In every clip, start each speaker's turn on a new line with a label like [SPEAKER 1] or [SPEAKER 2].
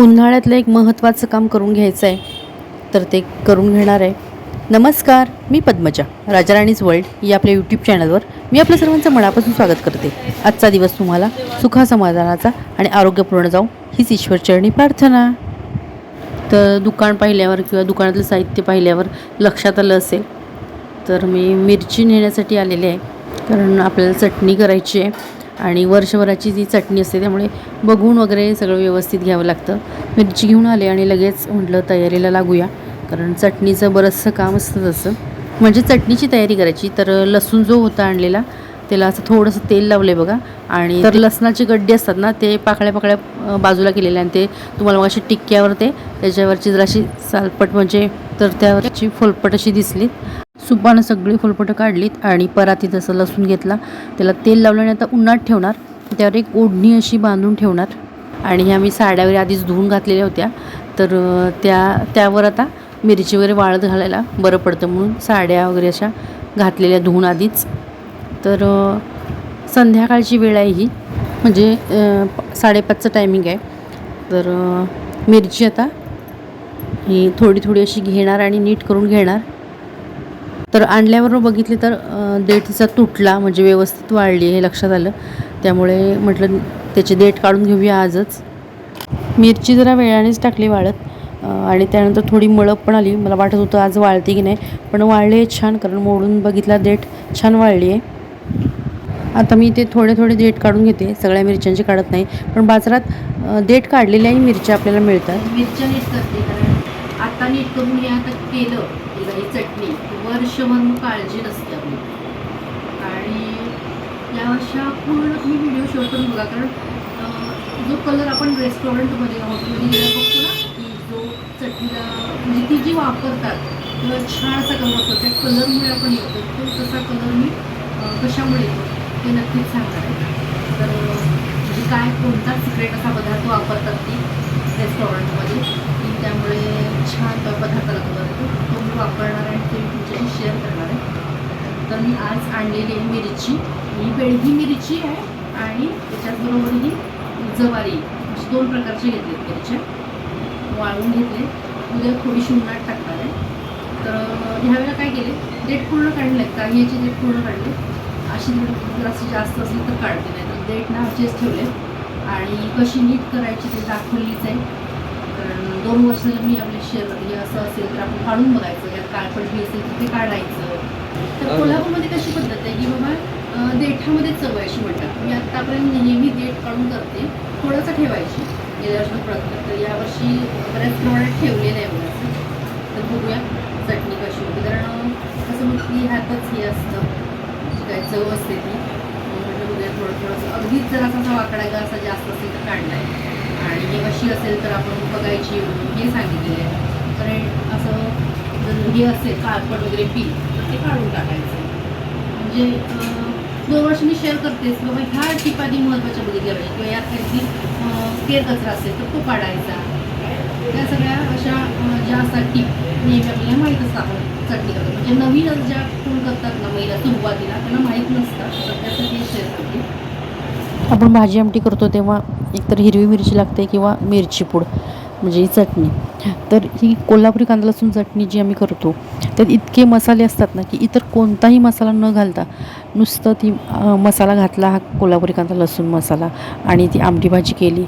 [SPEAKER 1] उन्हाळ्यातलं एक महत्त्वाचं काम करून घ्यायचं आहे तर ते करून घेणार आहे. नमस्कार मी पद्मजा राजाराणीज वर्ल्ड या आपल्या यूट्यूब चॅनलवर मी आपल्या सर्वांचं मनापासून स्वागत करते. आजचा दिवस तुम्हाला सुखासमाधानाचा आणि आरोग्यपूर्ण जाऊ हीच ईश्वरचरणी प्रार्थना. तर दुकान पाहिल्यावर किंवा दुकानातलं साहित्य पाहिल्यावर लक्षात आलं असेल तर मी मिरची नेण्यासाठी आलेली आहे. कारण आपल्याला चटणी करायची आहे. आणि वर्षभराची जी चटणी असते त्यामुळे बघून वगैरे सगळं व्यवस्थित घ्यावं लागतं. मिरची घेऊन आले आणि लगेच म्हटलं तयारीला लागूया. कारण चटणीचं बरंचसं काम असतं तसं. म्हणजे चटणीची तयारी करायची. तर लसूण जो होता आणलेला त्याला असं थोडंसं तेल लावलं बघा. आणि तर लसणाचे गड्डे असतात ना ते पाकळ्या पाकळ्या बाजूला केलेले आणि ते तुम्हाला मग अशी टिक्क्यावर ते त्याच्यावरची जराशी सालपट म्हणजे तर त्यावरची फोलपट अशी दिसली सुपानं सगळी फुलपटं काढलीत आणि परातीत असं लसूण घेतला त्याला तेल लावलं आणि आता उन्हात ठेवणार. त्यावर एक ओढणी अशी बांधून ठेवणार. आणि ह्या मी साड्या वगैरे आधीच धुवून घातलेल्या होत्या. तर त्या त्यावर आता मिरची वगैरे वाळत घालायला बरं पडतं म्हणून साड्या वगैरे अशा घातलेल्या धुवून आधीच. तर संध्याकाळची वेळ आहे ही. म्हणजे प- साडेपाचचं टायमिंग आहे. तर मिरची आता ही थोडी थोडी अशी घेणार आणि नीट करून घेणार. तर आणल्यावर बघितले तर अ, देठ तिचा तुटला म्हणजे व्यवस्थित वाळली हे लक्षात आलं. त्यामुळे म्हटलं त्याचे देठ काढून घेऊया आजच. मिरची जरा वेळानेच टाकली वाळत आणि त्यानंतर थोडी मळप पण आली. मला वाटत होतं आज वाळते की नाही पण वाळले छान कारण मोडून बघितला देठ छान वाळली आहे. आता मी ते थोडे थोडे देठ काढून घेते सगळ्या मिरच्यांची काढत नाही. पण बाजारात देठ काढलेल्याही मिरच्या आपल्याला मिळतात.
[SPEAKER 2] मिरच्या नीट करते कारण आता नीट करून हे आता केलं चटणी. वर्षभर काळजी नसते आपली आणि या अशा पूर्ण तुम्ही व्हिडिओ शो करून बघा कारण जो कलर आपण रेस्टॉरंटमध्ये हॉटेलमध्ये गेला बघतो ना की जो चटणीला म्हणजे ती जी वापरतात किंवा छान असा कलर असतो त्या कलरमुळे आपण येतो. तो तसा कलर मी कशामुळे येतो ते नक्कीच सांगणार आहे. तर म्हणजे काय कोणता सिक्रेट असा पदार्थ वापरतात ती रेस्टॉरंटमध्ये की त्यामुळे छान पदार्थ लागतो तो मी वापरणार आहे आणि ते मी तुमच्याशी शेअर करणार आहे तर मी आज आणलेली आहे मिरची. ही बेळगी मिरची आहे आणि त्याच्याचबरोबर ही जवारी. अशी दोन प्रकारचे घेतले मिरच्या वाळून घेतले. उद्या थोडीशी उन्हात टाकणार आहे. तर ह्यावेळेला ह्या वेळेला काय केले? देठ पूर्ण काढले. काही याचे देठ पूर्ण काढले. अशी जर जास्त असली तर काढते नाही तर देठ ना असेच ठेवले. आणि कशी नीट करायची ते दाखवलीच आहे. कारण दोन वर्षाला मी आपले शेअर हे असं असेल तर आपण काढून बघायचं. यात काळपट असेल तर ते काढायचं. तर कोल्हापूरमध्ये कशी पद्धत आहे? की बाबा देठामध्ये चव आहे अशी म्हणतात. मी आत्तापर्यंत नेहमी देठ काढून करते. थोडंसं ठेवायची. गेल्या वर्षी प्रयत्न तर यावर्षी बऱ्याच प्रमाणात ठेवलेलं आहे बघायचं तर बघूया चटणी कशी होती. कारण कसं मग की ह्यातच हे असतं. काय चव असते ती. म्हटलं बघूया थोडं थोडंसं. अगदीच जर असा वाकडायचा असा जास्त असेल तर काढलाय आणि हे कशी असेल तर आपण बघायची हे सांगितलेलं आहे. कारण असं जर हे असेल काळपट वगैरे पी ते काढून टाकायचं. म्हणजे दोन वर्ष मी शेअर करतेच. बाबा ह्या टिप महत्त्वाच्या बघितल्या पाहिजे किंवा यात काहीतरी अं, केर कचरा असेल तर तो काढायचा. त्या सगळ्या अशा ज्या असतात टीप नेहमी आपल्याला माहीत असतं आपण चटणी करतो म्हणजे नवीन ज्या कोण करतात ना महिला सुरुवातीला त्यांना माहीत नसतात तर त्यासाठी शेअर करते.
[SPEAKER 1] आपण भाजी आमटी करतो तेव्हा एकतर हिरवी मिरची लागते किंवा मिरची पूड. म्हणजे ही चटणी. तर ही कोल्हापुरी कांदा लसूण चटणी जी आम्ही करतो त्यात इतके मसाले असतात ना की इतर कोणताही मसाला न घालता नुसतं ती मसाला घातला हा कोल्हापुरी कांदा लसूण मसाला आणि ती आमटी भाजी केली.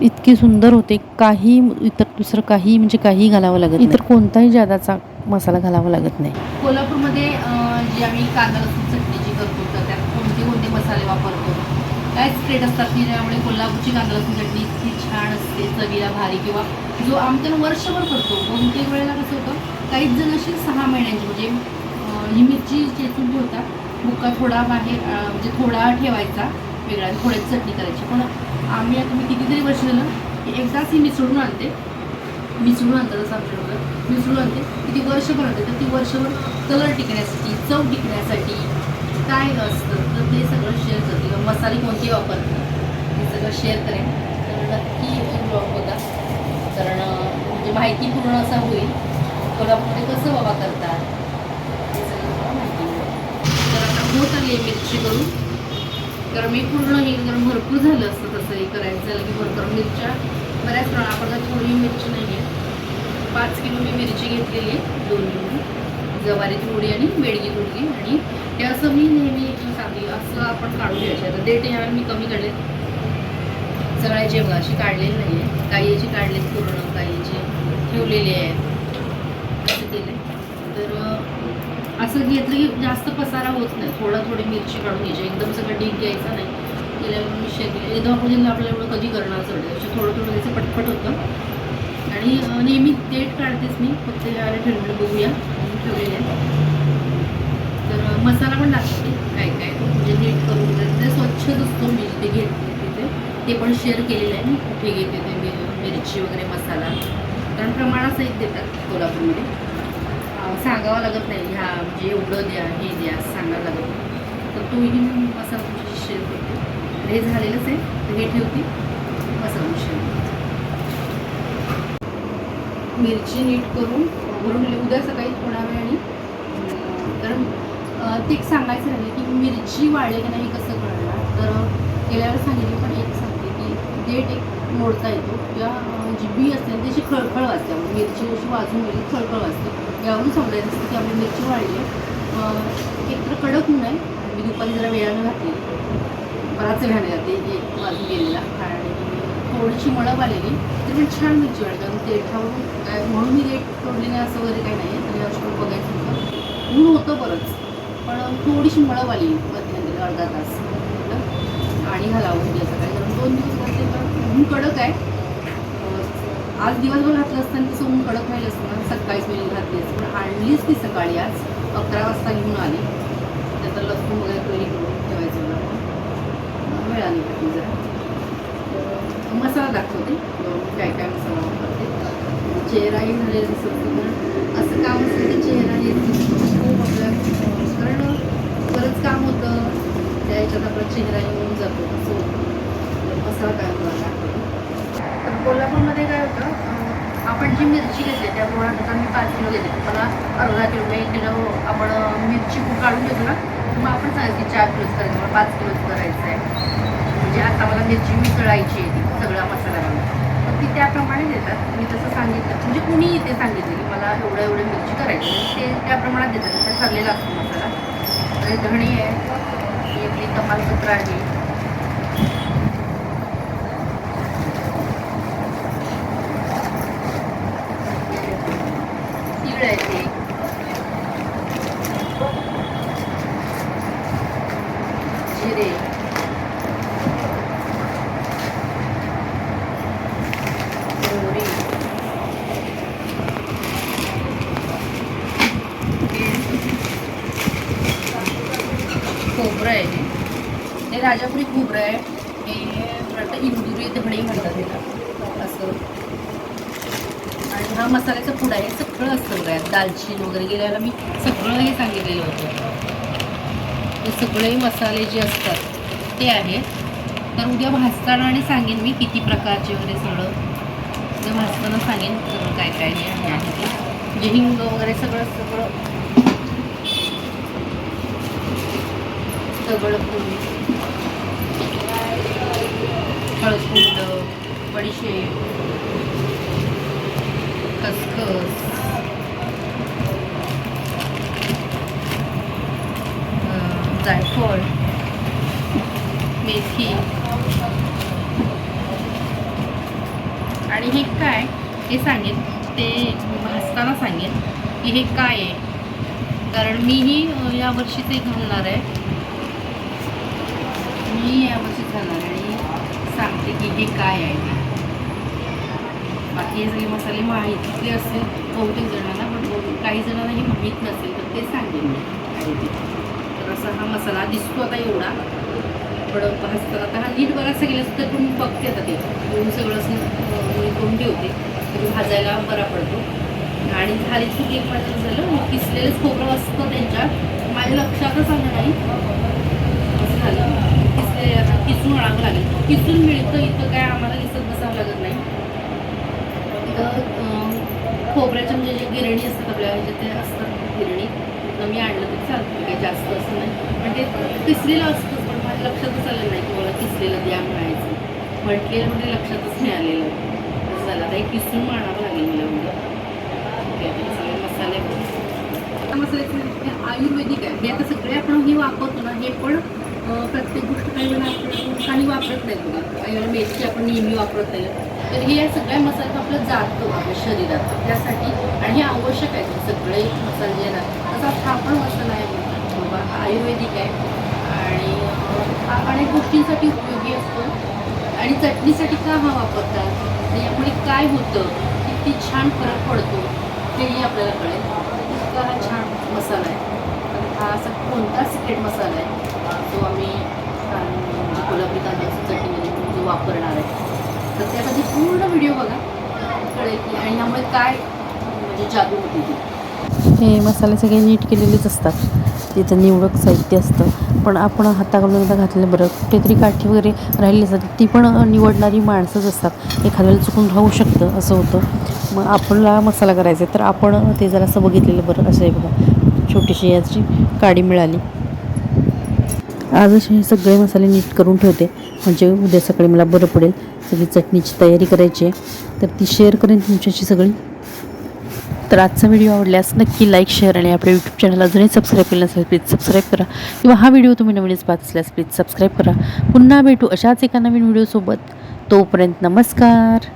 [SPEAKER 1] इतकी सुंदर होते काही इतर दुसरं काही म्हणजे काही घालावं लागत इतर कोणताही जादाचा मसाला घालावा लागत नाही.
[SPEAKER 2] कोल्हापूरमध्ये जी आम्ही कांदा लसूण चटणी जी करतो तर त्यात कोणते कोणते मसाले वापरतो? काय स्प्रेड असतात की ज्यामुळे कोल्हापूरची कांदा लसूण चटणी इतकी छान असते चवीला भारी किंवा जो आमच्या वर्षभर करतो. बहुतेक वेळेला कसं होतं काहीच जण अशी सहा महिन्यांची म्हणजे ही मिरची चेचून ठेवतात बुक्का थोडा बाहेर म्हणजे थोडा ठेवायचा वेगळा थोड्याच चटणी करायची. पण आम्ही आता मी कितीतरी वर्ष झालं की एकदाच ही मिसळून आणते. मिसळून आणतात असं आमच्याकडं मिसळून आणते. की ती वर्षभर आणते तर ती वर्षभर कलर टिकण्यासाठी चव टिकण्यासाठी काय असतं? तर ते सगळं शेअर करते किंवा मसाले कोणते वापरते हे सगळं शेअर करेन. तर नक्की ब्लॉग बघा. कारण म्हणजे माहिती पूर्ण असा होईल. कोल्हापूरमध्ये कसं बाबा करतात? हे सगळं माहिती तर आता होत आली आहे मिरची करून. तर मी पूर्ण हे जर भरपूर झालं असतं तसं हे करायचं. झालं की भरपूर मिरच्या. बऱ्याच प्रमाणात थोडी मिरची नाही आहे पाच किलो मी मिरची घेतलेली आहे. दोन किलो. जवारीची थोडी आणि बेडगी थोडी आणि हे असं मी नेहमी सांगते असं आपण काढून घ्यायचे आता डेट ह्या मी कमी काढले सगळ्याचे बघा अशी काढलेली नाही आहे काही याची काढले पूर्ण. काही याची ठेवलेली आहे. असं केलं तर असं घेतलं की जास्त पसारा होत नाही. थोडा थोडी मिरची काढून घ्यायची. एकदम सगळं ढीक घ्यायचा नाही. गेल्या मी एकदम आपण आपल्याला एवढं कधी करणार चढ त्याच्या थोडं थोडं त्याचं पटपट होतं. आणि नेहमी डेट काढतेच मी. फक्त यावेळी ठरवलं बघूया. ठेवलेले तर मसाला पण टाकते काय काय? म्हणजे नीट करून ते स्वच्छच असतो मी जिथे घेते तिथे ते पण शेअर केलेलं आहे मी कुठे घेते ते मी? मिरची वगैरे मसाला. कारण प्रमाणासहित देतात कोल्हापूरमध्ये. सांगावं लागत नाही. ह्या म्हणजे एवढं द्या हे द्या सांगावं लागत नाही. तर तोही मसाला तुमच्याशी शेअर करते. हे झालेलंच आहे. तर हे ठेवते. मसाला शेअर मिरची नीट करून भरून उद्या सकाळी थोडा वेळाने अं, कारण ते एक सांगायचं राहिले की मिरची वाढली की नाही कसं कळणार तर गेल्या वेळेस सांगितलं पण एक सांगते की देठ एक मोडता येतो. किंवा जी बी असते ना त्याची खळखळ वाजते. म्हणजे मिरची जशी वाजून गेली खळखळ वाजते. यावरून समजायचं असतं की आपली मिरची वाढली आहे. एक तर कडक होऊ नये मी दुपारी जरा वेळानं घातली. बराच वेळाने जाते एक वाजून गेलेला. आणि थोडीशी मळब आलेली. तरी पण छान मिरची वाढते कारण देठावरून काय म्हणून मी रेट तोडली नाही असं वगैरे काही नाही. तर या गोष्टी बघायचं होतं. ऊन होतं बरंच. पण थोडीशी मळब आली मध्यंतरी अर्धा तास. म्हटलं आणि घालावं उद्या सकाळी कारण दोन दिवस घातले तर ऊन कडक आहे. आज दिवसभर घातलं असतं आणि तसं ऊन कडक राहिलं असतं. ना सकाळीच मी घातली असते. पण आणलीच ती सकाळी आज. अकरा वाजता घेऊन आली. त्यात लसूण वगैरे करून ठेवायचं मला मग वेळाने जरा. मसाला दाखवते. काय काय मसाला वापरते. चेहराही झालेला दिसत पण असं काम असलं की चेहरा येत खूप आपल्या कारण बरंच काम होतं. त्या ह्याच्यात आपला चेहरा येऊन जातो. असं होतं. मसाला काय होता तर कोल्हापूरमध्ये काय होतं? आपण जी मिरची घेतली त्या प्रमाणात आता मी पाच किलो घेतली. मला अर्धा किलो एक किलो आपण मिरची काढून घेतो ना मग आपण सांगायचं की चार किलोच करायचं मला पाच किलोच करायचं आहे म्हणजे आता मला मिरची मिसळायची आहे. सगळा मसाला घालून ती त्याप्रमाणे देतात. मी तसं सांगितलं. म्हणजे कुणी इथे सांगितलं की मला एवढं एवढं मिरची करायची ते त्या प्रमाणात देतात. त्याचा ठरलेला असतो मसाला. तर धणी आहे. आपली कपालपत्र आहे तीळ आहे ते जिरे मोहरी खोबरं आहे हे. हे राजापुरी खोबरं आहे. हे वाटतं इंदुरी धणे म्हणतात त्याला असं. आणि हा मसाल्याचा पुडा आहे. सगळं असतं बघा. दालचिनी वगैरे गेल्याला मी सगळं हे सांगितलेलं होतं. हे सगळे मसाले जे असतात ते आहेत. तर उद्या भाजताना आणि सांगेन मी किती प्रकारचे वगैरे सगळं. उद्या भाजताना सांगेन सगळं काय काय हे आहे. आहे ते म्हणजे हिंग वगैरे सगळं सगळं. सगळं पूर्ण बडीशेप खसखस जायफळ. मेथी. आणि हे काय? हे सांगेन. ते भाजताना सांगेन की हे काय आहे. कारण मीही यावर्षी ते घालणार आहे. मी यावर्षी घालणार आहे आणि सांगते की हे काय आहे. बाकी हे सगळे मसाले माहितीतले असतील बहुतेक जणांना पण बहु- काही जणांना हे माहीत नसेल तर ते सांगेन. मी तर असा हा मसाला दिसतो आता एवढा. पण भाजताना आता हा नीट बराचसा गेला तर तुम्ही बघते आता ते. दोन सगळं असं करून ठेवते. भाजायला बरा पडतो. आणि झाली चूक एक माझं झालं किसलेलंच खोबरं असतं त्यांच्या. माझ्या लक्षातच आलं नाही. असं झालं. किसले आता किसून आणावं लागेल. किसून मिळतं इथं काय आम्हाला दिसत बसावं लागत नाही. तर खोबऱ्याच्या म्हणजे जे गिरणी असतात आपल्या ह्याच्यात ते असतात गिरणी मी आणलं तरी चालतं म्हणजे काही जास्त असं नाही. पण ते किसलेलं असतंच पण माझ्या लक्षातच आलं नाही की मला किसलेलं द्या म्हणायचं. म्हटलेलं म्हणजे लक्षातच नाही आलेलं मसाला आता एक किसून मारावं लागेल मला म्हणजे. सगळे मसाले आता मसाले म्हणजे आयुर्वेदिक आहे. हे आता सगळे आपण हे वापरतो ना हे पण प्रत्येक गोष्ट काही वेळा काही वापरत नाही बघा. काही वेळेला मेथी आपण नेहमी वापरत नाही. तर हे या सगळ्या मसाल्यात आपलं जातो आपल्या शरीरात त्यासाठी आणि हे आवश्यक आहे सगळे मसाले जे ना तसा हा पण मसाला आहे बाबा आयुर्वेदिक आहे. आणि हा अनेक गोष्टींसाठी उपयोगी असतो. आणि चटणीसाठी का हा वापरतात? आणि यामुळे काय होतं? किती छान फरक पडतो? तेही आपल्याला कळेल. इतका हा छान मसाला आहे. तर हा असा कोणता सिक्रेट मसाला आहे? तो आम्ही छान कोल्हापुरी तांदळाच्या चटणीमध्ये जो वापरणार आहे. तर त्यासाठी पूर्ण व्हिडिओ बघा. कळेल की आणि यामुळे काय म्हणजे जादू होती ती.
[SPEAKER 1] हे मसाले सगळे नीट केलेलेच असतात. तिथं निवडक साहित्य असतं. पण आपण हाताकडून एकदा घातलेलं बरं. कुठेतरी काठी वगैरे राहिली असतात. ती पण निवडणारी माणसंच असतात. एखाद्याला चुकून राहू शकतं असं होतं. मग आपणला मसाला करायचा आहे. तर आपण ते जरा असं बघितलेलं बरं. असं आहे बघा. छोटीशी याची काडी मिळाली. आजच हे सगळे मसाले नीट करून ठेवते. म्हणजे उद्या सकाळी मला बरं पडेल. सगळी चटणीची तयारी करायची आहे. तर ती शेअर करेन तुमच्याशी सगळी. तर आजचा व्हिडिओ आवडल्यास नक्की लाईक शेअर आणि आपल्या यूट्यूब चॅनल अजूनही सबस्क्राईब केलं नसेल प्लीज सबस्क्राईब करा. किंवा हा व्हिडिओ तुम्ही नवीनच पाहत असल्यास प्लीज सबस्क्राईब करा. पुन्हा भेटू अशाच एका नवीन व्हिडिओसोबत तोपर्यंत नमस्कार.